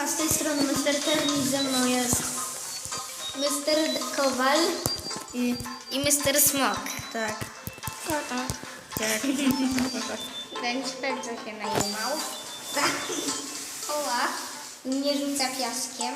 A z tej strony Mr. Termin ze mną jest Mr. Kowal i, i Mr. Smok. Tak. Tak. Ten bardzo się najumał. Tak. Oła. I mnie rzuca piaskiem.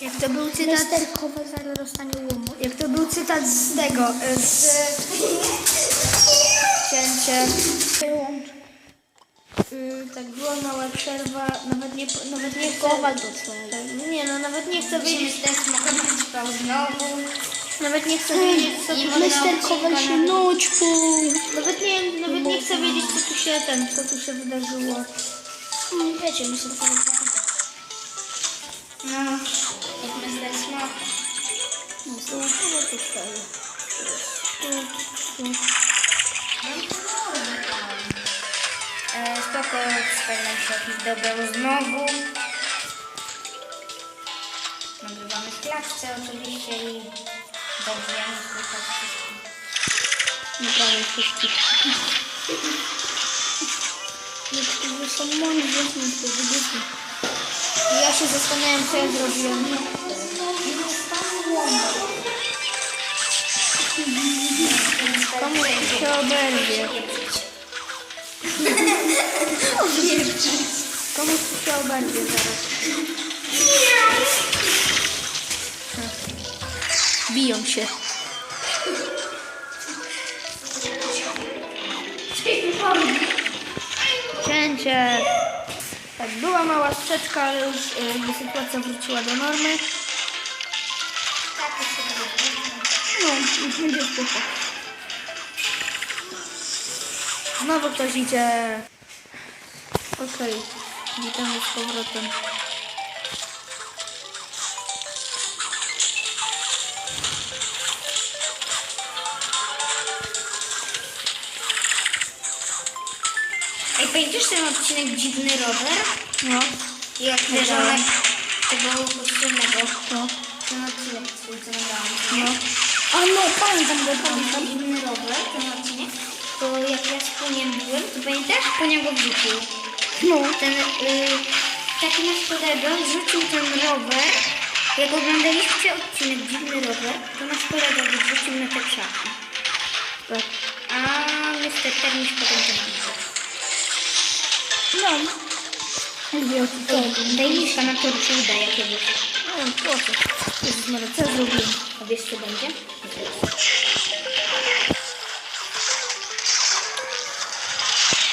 Jak to był cytat, Mister Kowal zaraz dostanie łomot. jak to był cytat z tego, e, z cięcie. Y, tak była mała przerwa, nawet nie, nawet nie Kowal do twojego. nie no, nawet nie chcę wiedzieć, Mister Smok trwał znowu. nawet nie chcę wiedzieć, co tu Mister Kowal się nućpu. Nawet nie, nawet nie chcę wiedzieć, co tu się ten, co tu się wydarzyło. Wiecie, Mister Kowal. No, jak Mister Smok. No, to tu stoi. Tu, tu. Spoko, eksperyment się jakiś dobrał znowu. Nagrywamy w klatce oczywiście i dobrze, ja nie słychać wszystkich. Naprawdę wszystkich. Niektórzy są mądrzy, niektórzy głupi. Ja się zastanawiam, co ja zrobiłem. Komu się oberwie? Komu się oberwie zaraz? Biją się. Cięcie. Tak, była mała sprzeczka, ale już y, sytuacja wróciła do normy. No, już będzie spoko. Znowu ktoś idzie. Okej, witamy z powrotem. Ej, pamiętasz ten odcinek Dziwny Rower? No, Jak leżałem tego kostiumnego. no, Ten odcinek swój, co nagrałam. no. A no, pamiętam go, pamiętam. Dziwny Rower, ten odcinek. To jak ja z Puniem byłem, to pamiętasz? Punia go wrzucił. No, Ten y, taki nasz kolega wrzucił ten rower. Jak oglądaliście odcinek Dziwny Rower, to nasz kolega go wrzucił na te krzaki. tak. A Mr. Termisz potem to napisał. No. Lubię Ej, daj mi na to czy uda jakiegoś. No, proszę. Jezus co zrobiłem? A wiesz co będzie?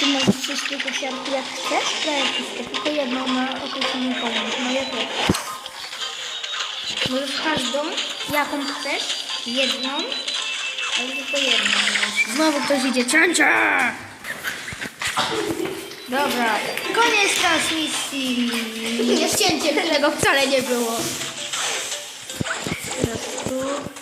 Ty możesz wszystkie kosiarki jak chcesz? Daję wszystkie, tylko jedną na określony pomysł. No ja też. Możesz każdą, jaką chcesz, jedną, ale tylko jedną. Znowu ktoś idzie. Cięcie! Dobra, koniec transmisji. Jest cięcie, którego wcale nie było. Teraz. Tu.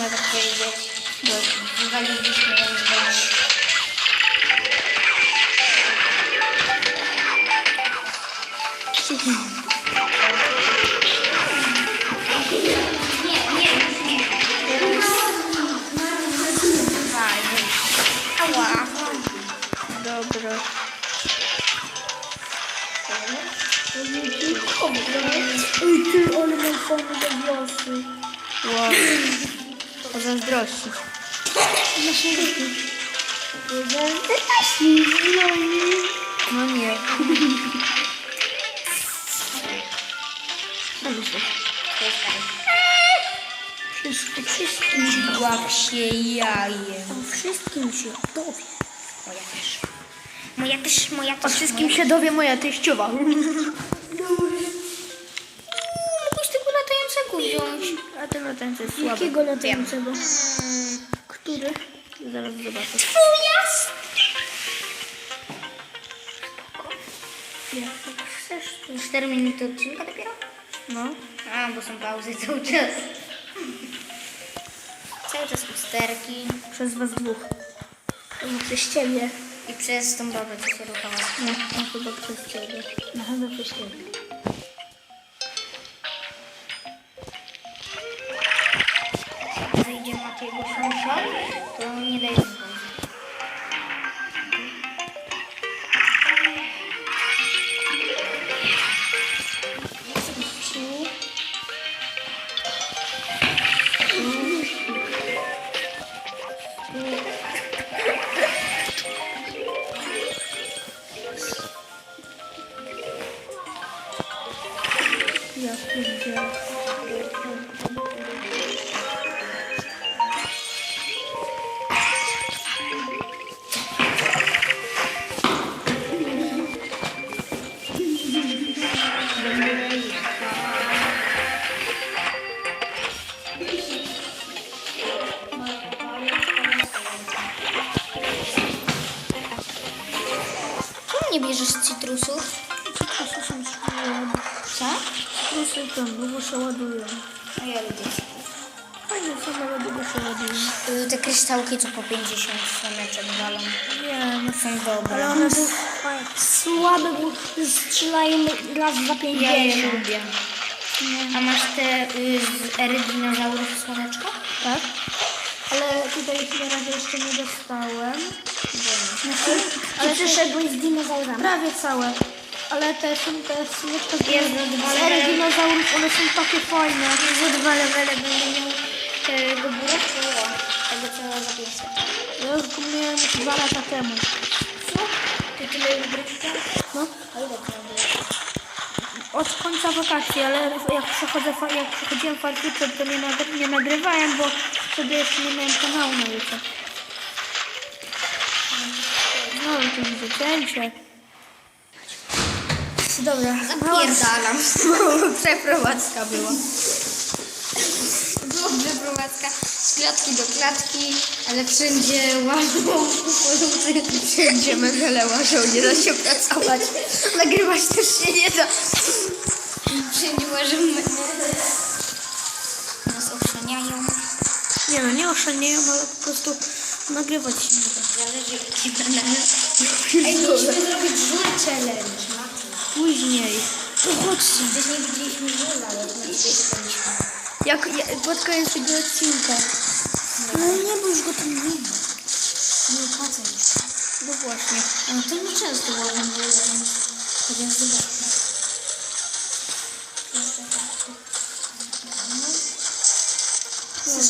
Hałasem, można tak powiedzieć. Wywaliliśmy ją z domu. Nie, nie, nie. Fajnie. Ała. Dobra. Ej ty, ale mam fajne te włosy. Wow. Pozazdrościć. No nie. Wszystko, wszystkim dław się jajem. Wszystkim się dowie. Moja też. Moja też, moja też. O wszystkim się dowie moja teściowa. Wziąć. A ten latający jest słaby. Jakiego latającego? Który? Zaraz zobaczę. Twoja! Jak chcesz. to- 4 minuty odcinka dopiero? No. A, bo są pauzy cały czas. Cały czas usterki. Przez was dwóch. No przez ciebie. I przez tą babę, co się ruchała. No, no chyba przez ciebie. No chyba przez ciebie. Wyjdzie Matej go sąsiad, to nie daj nie bierzesz cytrusów? Citrusy są szkoły. Co? Citrusy tam długo się ładują. No ja lubię. Fajnie są, ale długo się ładują. Y, Te kryształki, co po 50 słoneczek walą. Nie, no Są dobre. ale one są. Słabe, bo strzelają raz za Ja je 50. lubię. A masz te y, z ery dinozaurów słoneczka? Tak? Tutaj na razie jeszcze nie dostałem. Znaczy, ale przyszedłeś z dinozaurami. Prawie całe. Ale te są te słoneczka z Jest za dwa levele. dinozaurów, one są takie fajne. Za dwa levele będę miał tego buraka. Tego co za 500. Ja już go miałem dwa lata temu. Co? Ty tyle już brykał? No. A ile to było? Od końca wakacji, ale jak, przechodzę, fa- jak przechodziłem fartuce, to nie, nagry- nie nagrywałem, bo wtedy jeszcze nie miałem kanału na YouTube. No, to widzę cięcie. Dobra. Zapierdalam. Przeprowadzka była. Była przeprowadzka z klatki do klatki, ale wszędzie łażą, wszędzie mechele łażą, nie da się pracować. Nagrywać też się nie da. Wszędzie łażą. Nie no, nie oszaleją, ale po prostu nagrywać się nie da. Zależy jaki menel. Ej, musimy zrobić żul challenge. Mati. Później. To chodźcie. Gdzieś nie widzieliśmy żula, ale to nie widzieliśmy. Jak, ja, pod koniec tego odcinka. Ale nie, bo już go tam nie ma. Nie opłaca już. No właśnie. No to nie często łażą, bo łażą. Chociaż zobaczmy.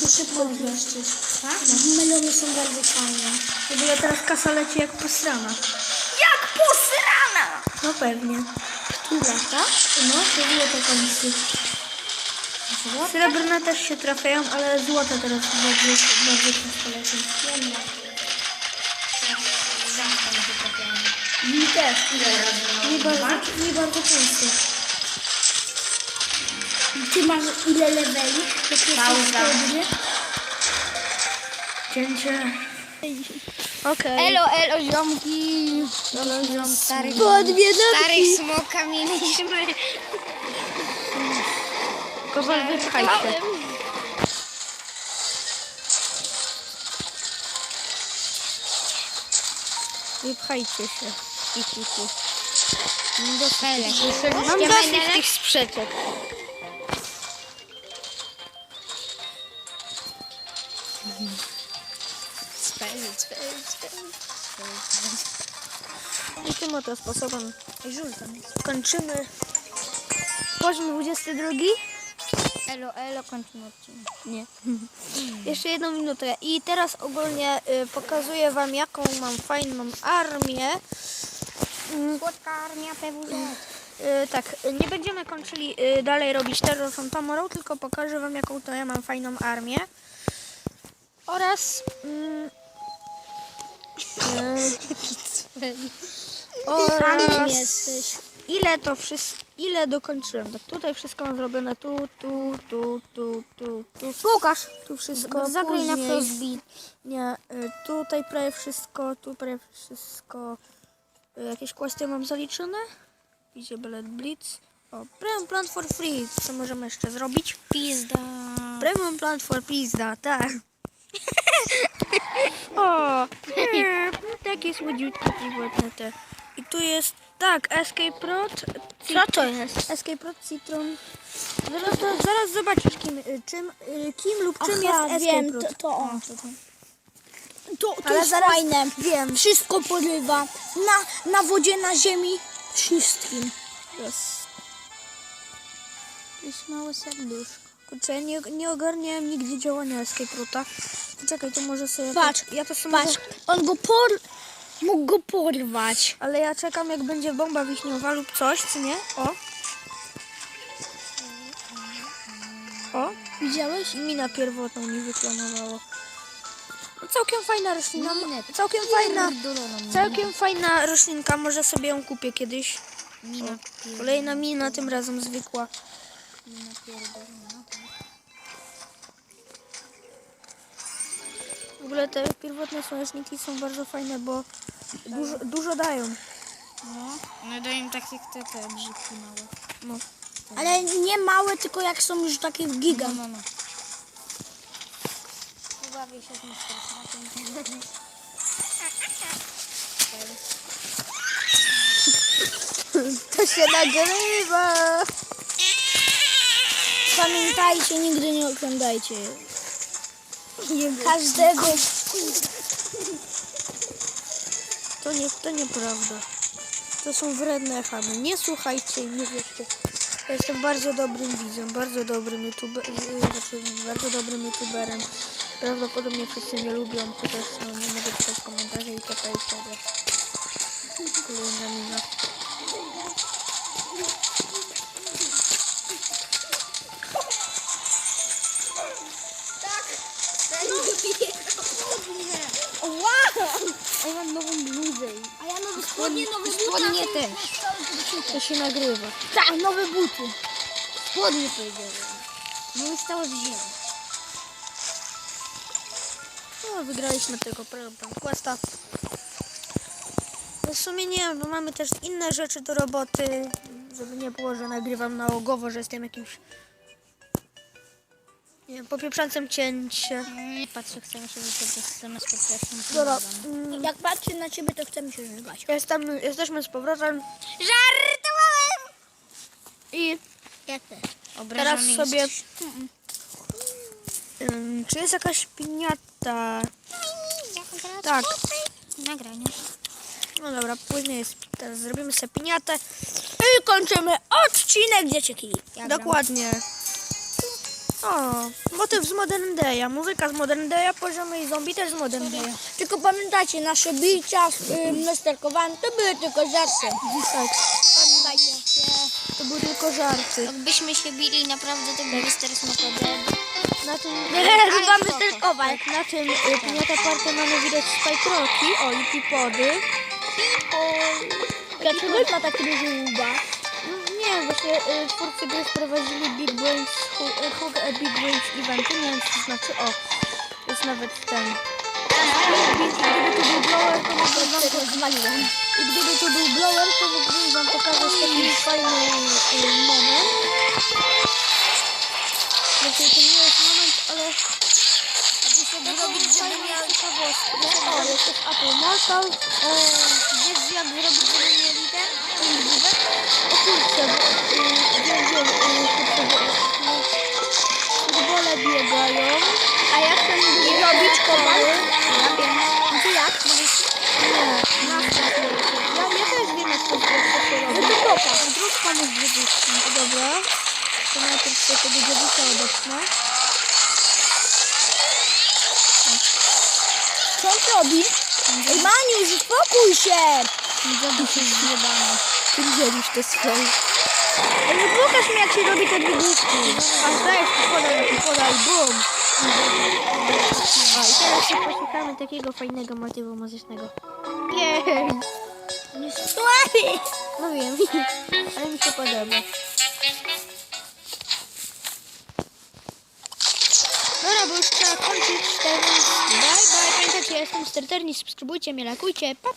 Chcesz szybko zmieścić. Tak? Melony są bardzo fajne. W ogóle teraz kasa leci jak posrana. Jak posrana! No pewnie. Która, tak? No, to złote kończy. Srebrne też się trafiają, ale złote teraz bardzo, bardzo często lecą. To trafiamy. Mi też. Ile razy nie bardzo często. Ty masz ile leveli? Pauza. Cięcie. Okej. Elo, elo, ziomki. Elo, ziomki. Starych, starych smoka mieliśmy. Kowal, wypchaj się. Wypchajcie się. I cichu. Mam dosyć tych sprzeczek. I tym oto sposobem kończymy poziom 22. Elo, elo, kończymy odcinek. Nie. Jeszcze jedną minutę. I teraz ogólnie y, pokazuję Wam, jaką mam fajną armię. Słodka armia PWZ. Y, tak, nie będziemy kończyli y, dalej robić Terror from Tomorrow, tylko pokażę Wam, jaką to ja mam fajną armię. Oraz... Mm, y, oraz ile to wszystko, ile dokończyłem. Tak, tutaj wszystko mam zrobione, tu, tu, tu, tu, tu, tu. Pokaż! Tu wszystko, Zagraj na Frostbeat. Nie, y, tutaj prawie wszystko, tu prawie wszystko. Y, Jakieś questy mam zaliczone? Idzie Bullet Blitz. O, Premium Plant for Free. Co możemy jeszcze zrobić? Pizda. Premium Plant for Pizda, tak. O, nie, takie słodziutkie piwotne te. I tu jest, tak, Escape Rod. Co to jest? Escape Rod Citron. Zaraz, zaraz zobaczysz, kim, y, czym, y, kim lub czym Aha, jest Escape wiem, Rod. to, to on. To, to Ale jest zaraz fajne. wiem. Wszystko porywa. Na, na wodzie, na ziemi. Wszystkim. Jest. Jest małe serduszko. Kurczę, ja nie, nie ogarniałem nigdy działania Escape Roota. Czekaj, to może sobie... Patrz, ja to sobie... Patrz, on go por... Mógł go porwać. Ale ja czekam, jak będzie bomba wiśniowa lub coś, czy nie? O. O. Widziałeś? I mina pierwotną mi wyklanowało. No, Całkiem fajna roślina. Minę. Całkiem fajna. Całkiem fajna roślinka. Może sobie ją kupię kiedyś. Mina Kolejna mina, tym razem zwykła. Mina pierdolona. Ogóle te pierwotne słoneczniki są bardzo fajne, bo dużo, dużo dają. No, one dają tak jak te, te brzydki małe. No. Ale nie małe, tylko jak są już takie giga. No, no, no. Pobawię się z. To się nagrywa. Pamiętajcie, nigdy nie oglądajcie każdego. To nie, to nieprawda. To są wredne chamy. Nie słuchajcie i nie wierzcie. Ja jestem bardzo dobrym widzem, bardzo dobrym youtuberem, znaczy bardzo dobrym youtuberem. Prawdopodobnie wszyscy mnie lubią, chociaż no, nie mogę pisać komentarzy i taka jest prawda. Kolejna mina. Spodnie, nowe spodnie też. To się nagrywa. Tak, nowe buty. Spodnie powiedziałem. No stało z ziemi. No, wygraliśmy tego Pan Questa. No w sumie nie, bo mamy też inne rzeczy do roboty, żeby nie było, że nagrywam nałogowo, że jestem jakimś nie wiem, popieprzancem cięcie. Nie patrzę, chcemy się wypowiedzieć z SMS pierwszym. Dobra, mm, Jak patrzę na ciebie, to chcę mi się żygać. jestem, jesteśmy z powrotem Żartowałem! i Ja też. teraz Obrażony sobie... jesteś. Ym, czy jest jakaś piniata? Tak. Nagranie. No dobra, później jest, teraz zrobimy sobie piniatę. I kończymy odcinek Dzieciaki. Dokładnie. O, motyw z Modern Day'a, muzyka z Modern Day'a, poziomy i zombie też z Modern Day'a. Tylko pamiętajcie, nasze bicia, y, to były tylko żarty. Tak, Pamiętajcie. to były tylko żarty. Jakbyśmy się bili naprawdę, to by teraz naprawdę. Na tym, Ale mamy spoko. sterkować. na tym y, piniata party mamy widać Spike Rocky, o i Pipody. Dlaczego ma taki duży łba? No, właśnie y, twórcy gry sprowadzili Big Brains, y, Hug a Big Brains eventy, nie wiem co to znaczy, o, jest nawet ten. Gdyby to był blower, to mógłbym wam. I gdyby to był blower, to mógłbym wam pokazać taki fajny y, moment. Właśnie to nie jest moment, ale Aby sobie zrobić, żeby miał ciekawostki. o, jest też Apple Mortal. O, Wiesz jak zrobić, żeby mieli ten? Futbole biegają. A jak ten robić kowal? Ja wiem. Gdzie jak? Nie, na ja, ja też wiem, jak to, się robi. No to pokaż. Wdróż panu z dziewicą. Dobra. To najpierw sobie tego dziewica odetnę. Co on robi? Ej, Maniusz, uspokój się! Dziaduś jest zjebany. Ty dzielisz te swoje. No pokaż mi, jak się robi te dwugłówki. A dajesz, podaj, podaj, bum. O, i teraz się posłuchamy takiego fajnego motywu muzycznego. Jej! Słuchaj! No wiem, ale mi się podoba. Dobra, bo już trzeba kończyć. Teraz bye bye. Pamiętajcie, ja jestem Sterterni, subskrybujcie mnie, lakujcie. Pa!